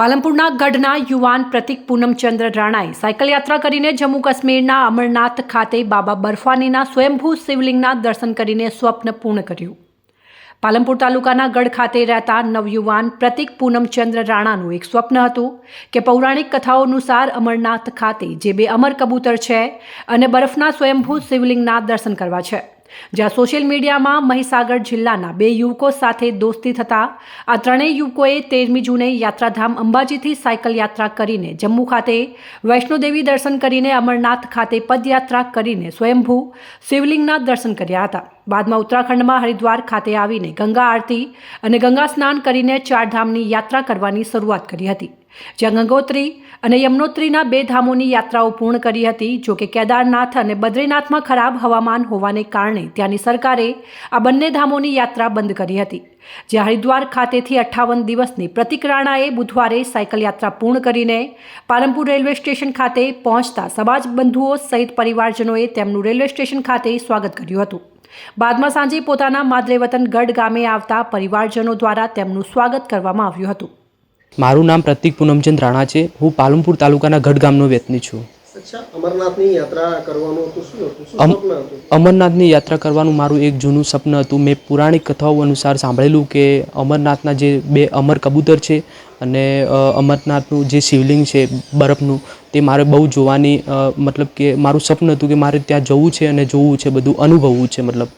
પાલનપુરના ગઢના યુવાન પ્રતિક પૂનમચંદ્ર રાણાએ સાયકલ યાત્રા કરીને જમ્મુ કાશ્મીરના અમરનાથ ખાતે બાબા બર્ફાનીના સ્વયંભૂ શિવલિંગના દર્શન કરીને સ્વપ્ન પૂર્ણ કર્યું. પાલનપુર તાલુકાના ગઢ ખાતે રહેતા નવયુવાન પ્રતિક પૂનમચંદ્ર રાણાનું એક સ્વપ્ન હતું કે પૌરાણિક કથાઓ અનુસાર અમરનાથ ખાતે જે બે અમર કબૂતર છે અને બરફના સ્વયંભૂ શિવલિંગના દર્શન કરવા છે. જ્યાં સોશિયલ મીડિયામાં મહીસાગર જિલ્લાના બે યુવકો સાથે દોસ્તી થતા, આ ત્રણેય યુવકોએ તેરમી જૂને યાત્રાધામ અંબાજીથી સાયકલ યાત્રા કરીને જમ્મુ ખાતે વૈષ્ણોદેવી દર્શન કરીને અમરનાથ ખાતે પદયાત્રા કરીને સ્વયંભૂ શિવલિંગના દર્શન કર્યા હતા. બાદમાં ઉત્તરાખંડમાં હરિદ્વાર ખાતે આવીને ગંગા આરતી અને ગંગા સ્નાન કરીને ચારધામની યાત્રા કરવાની શરૂઆત કરી હતી. જ્યાં ગંગોત્રી અને યમનોત્રીના બે ધામોની યાત્રાઓ પૂર્ણ કરી હતી, જો કે કેદારનાથ અને બદ્રીનાથમાં ખરાબ હવામાન હોવાને કારણે ત્યાંની સરકારે આ બંને ધામોની યાત્રા બંધ કરી હતી. જ્યાં હરિદ્વાર ખાતેથી અઠ્ઠાવન દિવસની પ્રતિક રાણાએ બુધવારે સાયકલ યાત્રા પૂર્ણ કરીને પાલનપુર રેલવે સ્ટેશન ખાતે પહોંચતા સમાજ બંધુઓ સહિત પરિવારજનોએ તેમનું રેલવે સ્ટેશન ખાતે સ્વાગત કર્યું હતું. બાદમાં સાંજે પોતાના માદરે વતન ગઢ ગામે આવતા પરિવારજનો દ્વારા તેમનું સ્વાગત કરવામાં આવ્યું હતું. મારું નામ પ્રતિક પૂનમચંદ રાણા છે. હું પાલનપુર તાલુકાના ગઢ ગામનો વ્યક્તિ છું. અમરનાથની યાત્રા કરવાનું મારું એક જૂનું સપન હતું. મેં પુરાણિક કથાઓ અનુસાર સાંભળેલું કે અમરનાથના જે બે અમર કબૂતર છે અને અમરનાથનું જે શિવલિંગ છે બરફનું તે મારે બહુ જોવાની મતલબ કે મારું સપન હતું કે મારે ત્યાં જવું છે અને જોવું છે બધું અનુભવવું છે મતલબ.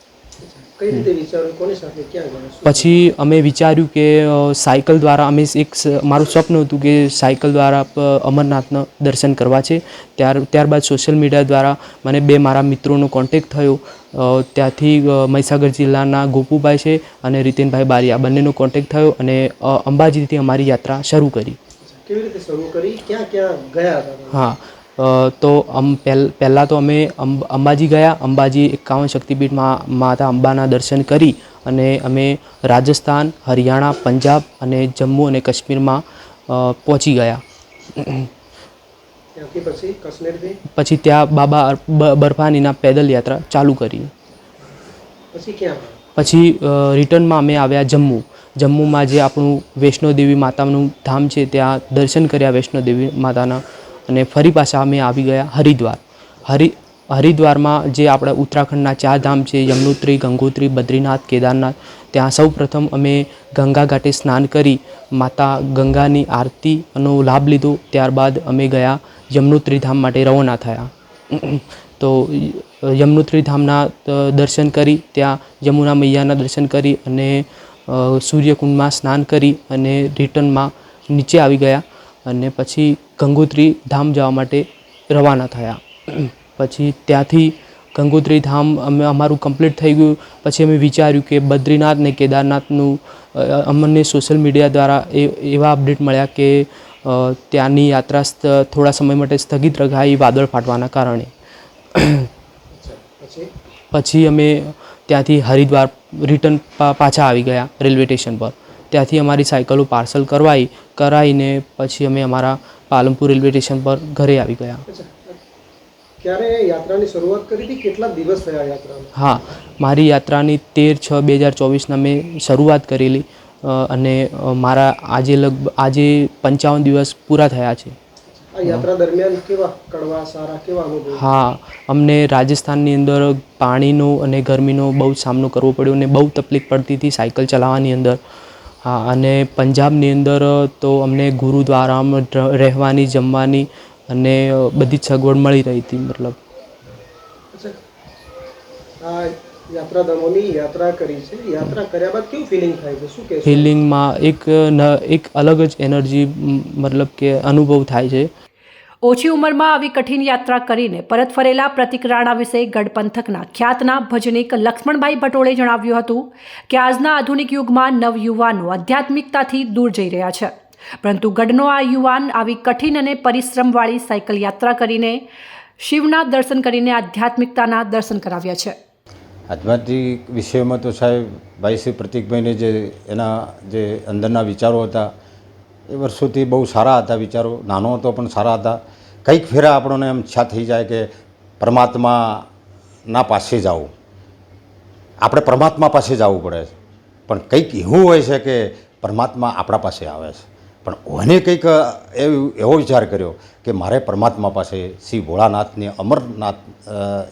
કઈ રીતે વિચાર્યું? કોની સાથે ક્યાં પછી અમે વિચાર્યું કે સાયકલ દ્વારા અમે એક મારું સ્વપ્ન હતું કે સાયકલ દ્વારા અમરનાથના દર્શન કરવા છે. ત્યાર ત્યારબાદ સોશિયલ મીડિયા દ્વારા મને બે મારા મિત્રોનો કોન્ટેક થયો. ત્યાંથી મહીસાગર જિલ્લાના ગોપુભાઈ છે અને રીતેનભાઈ બારી આ બંનેનો કોન્ટેક થયો અને અંબાજીથી અમારી યાત્રા શરૂ કરી. કેવી રીતે શરૂ કરી? ક્યાં ક્યાં ગયા હતા? હા. તો અમ પહેલ પહેલાં તો અમે અંબ- અંબાજી ગયા. અંબાજી એકાવન શક્તિપીઠમાં માતા અંબાના દર્શન કરી અને અમે રાજસ્થાન હરિયાણા પંજાબ અને જમ્મુ અને કાશ્મીરમાં પહોંચી ગયા. પછી ત્યાં બાબા બર્ફાનીના પેદલ યાત્રા ચાલુ કરી. પછી રિટર્નમાં અમે આવ્યા જમ્મુ. જમ્મુમાં જે આપણું વૈષ્ણોદેવી માતાનું ધામ છે ત્યાં દર્શન કર્યા વૈષ્ણોદેવી માતાના. અને ફરી પાછા અમે આવી ગયા હરિદ્વાર. હરિ, હરિદ્વારમાં જે આપણા ઉત્તરાખંડના ચાર ધામ છે, યમનોત્રી, ગંગોત્રી, બદ્રીનાથ, કેદારનાથ, ત્યાં સૌ પ્રથમ અમે ગંગા ઘાટે સ્નાન કરી, માતા ગંગાની આરતીનો લાભ લીધો, ત્યારબાદ અમે ગયા યમનોત્રી ધામ માટે રવાના થયા. તો યમનોત્રી ધામના દર્શન કરી, ત્યાં યમુના મૈયાના દર્શન કરી અને સૂર્યકુંડમાં સ્નાન કરી અને રિટર્નમાં નીચે આવી ગયા. અને પછી ગંગોત્રી ધામ જવા માટે રવાના થયા. પછી ત્યાંથી ગંગોત્રી ધામ અમે અમારું કમ્પ્લીટ થઈ ગયું. પછી અમે વિચાર્યું કે બદ્રીનાથ ને કેદારનાથનું અમને સોશિયલ મીડિયા દ્વારા એ, એવા અપડેટ મળ્યા કે ત્યાંની યાત્રા થોડા સમય માટે સ્થગિત રખાઈ વાદળ ફાટવાના કારણે. પછી અમે ત્યાંથી હરિદ્વાર રિટર્ન પાછા આવી ગયા રેલવે સ્ટેશન પર. ત્યાંથી અમારી સાયકલો પાર્સલ કરવાઈ કરાવીને પછી અમે અમારા પાલનપુર રેલવે સ્ટેશન પર ઘરે આવી ગયા. ક્યારે યાત્રાની શરૂઆત કરી હતી? કેટલા દિવસ થયા યાત્રામાં? હા મારી યાત્રાની તેર છ બે હજાર ચોવીસના મેં શરૂઆત કરેલી અને મારા આજે લગભગ આજે પંચાવન દિવસ પૂરા થયા છે. યાત્રા દરમિયાન કેવા કડવા સારા કેવા અનુભવ? હા અમને રાજસ્થાનની અંદર પાણીનો અને ગરમીનો બહુ સામનો કરવો પડ્યો અને બહુ તકલીફ પડતી હતી સાયકલ ચલાવવાની અંદર. હા અને પંજાબની અંદર તો અમને ગુરુદ્વારામાં રહેવાની જમવાની અને બધી જ સગવડ મળી રહી હતી મતલબ. આ યાત્રાધામોની યાત્રા કરી છે. યાત્રા કર્યા બાદ કેવું ફિલિંગ થાય છે? શું કહેશો? ફિલિંગમાં એક એક અલગ જ એનર્જી મતલબ કે અનુભવ થાય છે. ઓછી ઉંમરમાં આવી કઠિન યાત્રા કરીને પરત ફરેલા પ્રતિક રાણા વિશે ગઢ પંથકના ખ્યાતના ભજનિક લક્ષ્મણભાઈ ભટોળે જણાવ્યું હતું કે આજના આધુનિક યુગમાં નવયુવાનો આધ્યાત્મિકતાથી દૂર જઈ રહ્યા છે. પરંતુ ગઢનો આ યુવાન આવી કઠિન અને પરિશ્રમવાળી સાયકલ યાત્રા કરીને શિવના દર્શન કરીને આધ્યાત્મિકતાના દર્શન કરાવ્યા છે. આધ્યાત્મિક વિષયમાં તો સાહેબ, ભાઈ શ્રી પ્રતિકભાઈને જે એના જે અંદરના વિચારો હતા એ વર્ષોથી બહુ સારા હતા વિચારો, નાનો હતો પણ સારા હતા. કંઈક ફેરા આપણને એમ ઈચ્છા થઈ જાય કે પરમાત્માના પાસે જવું. આપણે પરમાત્મા પાસે જવું પડે છે. પણ કંઈક એવું હોય છે કે પરમાત્મા આપણા પાસે આવે છે. પણ મને કંઈક એવું વિચાર કર્યો કે મારે પરમાત્મા પાસે શ્રી ભોળાનાથની અમરનાથ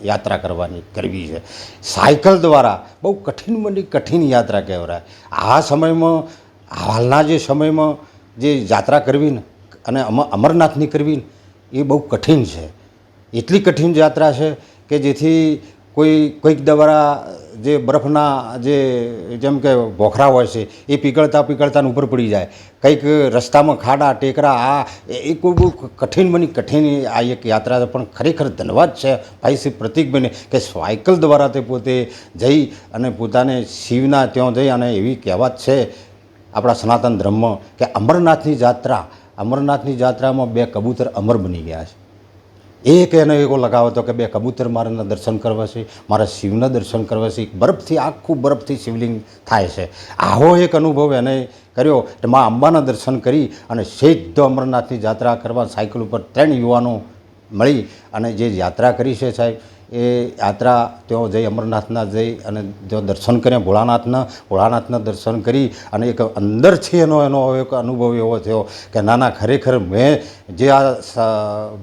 યાત્રા કરવાની કરવી છે. સાયકલ દ્વારા બહુ કઠિન બની કઠિન યાત્રા કહેવાય. આ સમયમાં હાલના જે સમયમાં જે યાત્રા કરવી ને અને અમ, અમરનાથની કરવી ને, એ બહુ કઠિન છે. એટલી કઠિન યાત્રા છે કે જેથી કોઈ, કોઈક દ્વારા જે બરફના જે, જેમ કે ભોખરા હોય છે, એ પીગળતા પીગળતા ઉપર પડી જાય. કંઈક રસ્તામાં ખાડા, ટેકરા, આ, એ- કોઈ બહુ કઠિન બની, કઠિન આ એક યાત્રા પણ ખરેખર ધન્યવાદ છે ભાઈ શ્રી પ્રતિકભાઈને કે સાયકલ દ્વારા તે પોતે જઈ અને પોતાને શિવના ત્યાં જઈ અને એવી કહેવત છે આપણા સનાતન ધર્મ કે અમરનાથની જાત્રા, અમરનાથની જાત્રામાં બે કબૂતર અમર બની ગયા છે. એક એનો એવો લગાવ હતો કે બે કબૂતર મારાના દર્શન કરવા છે, મારા શિવના દર્શન કરવા છે બરફથી, આખું બરફથી શિવલિંગ થાય છે. આવો એક અનુભવ એને કર્યો એટલે મા અંબાના દર્શન કરી અને સીધો અમરનાથની જાત્રા કરવા સાયકલ ઉપર ત્રણ યુવાનો મળી અને જે યાત્રા કરી છે સાહેબ એ યાત્રા ત્યાં જઈ અમરનાથના જઈ અને ત્યાં દર્શન કર્યા. ભોળાનાથના ભોળાનાથના દર્શન કરી અને એક અંદરથી એનો એનો એક અનુભવ એવો થયો કે ના ના ખરેખર મેં જે આ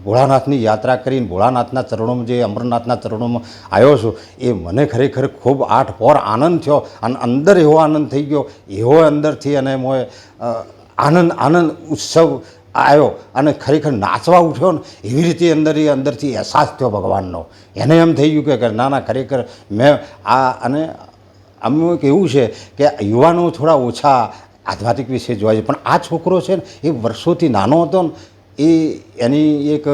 ભોળાનાથની યાત્રા કરીને, ભોળાનાથના ચરણોમાં જે અમરનાથના ચરણોમાં આવ્યો છું, એ મને ખરેખર ખૂબ આઠ પોર આનંદ થયો અને અંદર એવો આનંદ થઈ ગયો. એવો અંદરથી અને મોએ આનંદ આનંદ, ઉત્સવ આવ્યો અને ખરેખર નાચવા ઉઠ્યો ને, એવી રીતે અંદર એ અંદરથી અહેસાસ થયો ભગવાનનો. એને એમ થઈ ગયું કે ના ના, ખરેખર મેં આ, અને આમાં એક એવું છે કે યુવાનો થોડા ઓછા આધ્યાત્મિક વિશે જોવા છે પણ આ છોકરો છે ને, એ વર્ષોથી નાનો હતો ને, એ એની એક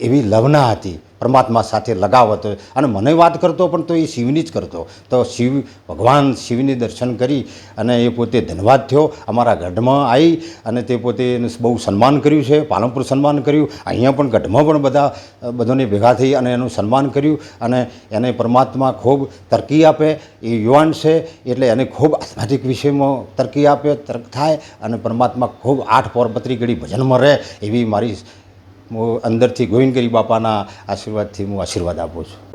એવી લવના હતી. પરમાત્મા સાથે લગાવ હતો. અને મને વાત કરતો પણ તો એ શિવની જ કરતો. તો શિવ, ભગવાન શિવની દર્શન કરી અને એ પોતે ધન્યવાદ થયો. અમારા ગઢમાં આવી અને તે પોતે બહુ સન્માન કર્યું છે. પાલનપુર સન્માન કર્યું. અહીંયા પણ ગઢમાં પણ બધા બધાને ભેગા થઈ અને એનું સન્માન કર્યું. અને એને પરમાત્મા ખૂબ તરકી આપે. એ યુવાન છે એટલે એને ખૂબ આધ્યાત્મિક વિષયમાં તરકી આપે, તર્ક થાય અને પરમાત્મા ખૂબ આઠ પોર બત્રી ઘડી ભજનમાં રહે એવી મારી હું અંદરથી ગોવિંદગીરી બાપાના આશીર્વાદથી હું આશીર્વાદ આપું છું.